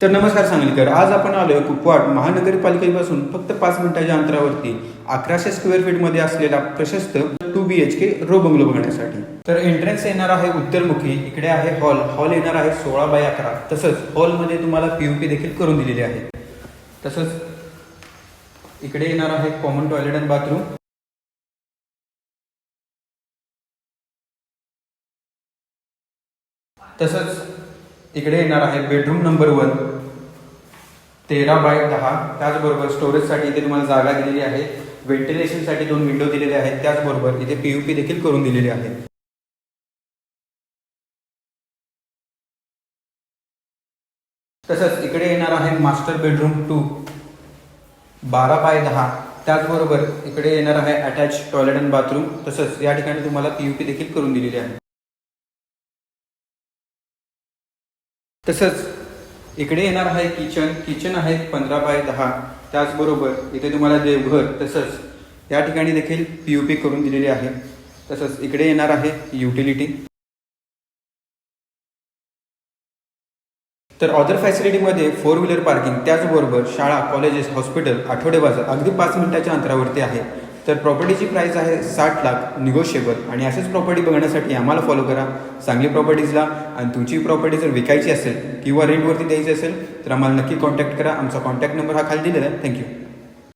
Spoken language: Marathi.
तर नमस्कार सांगलीकर आज आपण आलोय कुपवाड महानगरपालिकेपासून फक्त पाच मिनिटाच्या अंतरावरती अकराशे स्क्वेअर फीटमध्ये असलेला प्रशस्त two B H K row bungalow बघण्यासाठी. तर एंट्रन्स येणार आहे उत्तरमुखी इकडे आहे हॉल हॉल येणार आहे सोळा बाय अकरा. तसंच हॉलमध्ये तुम्हाला पी देखील करून दिलेली आहे. तसंच इकडे येणार आहे कॉमन टॉयलेट अँड बाथरूम तसंच इकडे येणार आहे बेडरूम नंबर वन तेरा बाय दहा. त्याचबरोबर स्टोरेजसाठी इथे तुम्हाला जागा दिलेली आहे. व्हेंटिलेशनसाठी दोन विंडो दिलेले आहेत. त्याचबरोबर इथे पीयूपी देखील करून दिलेली आहे. तसंच इकडे येणार आहे मास्टर बेडरूम टू बारा बाय दहा. त्याचबरोबर इकडे येणार आहे अटॅच टॉयलेट अँड बाथरूम तसंच या ठिकाणी तुम्हाला पीयूपी देखील करून दिलेली आहे. तसंच इकडे येणार आहे किचन किचन आहे पंधरा बाय दहा. त्याचबरोबर इथे तुम्हाला देवघर तसंच या ठिकाणी देखील पी यू पी करून दिलेली आहे. तसंच इकडे येणार आहे युटिलिटी तर अदर फॅसिलिटीमध्ये फोर व्हीलर पार्किंग त्याचबरोबर शाळा कॉलेजेस हॉस्पिटल आठवडे बाजार अगदी पाच मिनिटाच्या अंतरावरती आहे. तर प्रॉपर्टीची प्राईस आहे साठ लाख निगोशिएबल आणि असेच प्रॉपर्टी बघण्यासाठी आम्हाला फॉलो करा. सांगली प्रॉपर्टीजला आणि तुमची प्रॉपर्टी जर विकायची असेल किंवा रेंटवरती द्यायची असेल तर आम्हाला नक्की कॉन्टॅक्ट करा. आमचा कॉन्टॅक्ट नंबर हा खाली दिलेला आहे. थँक्यू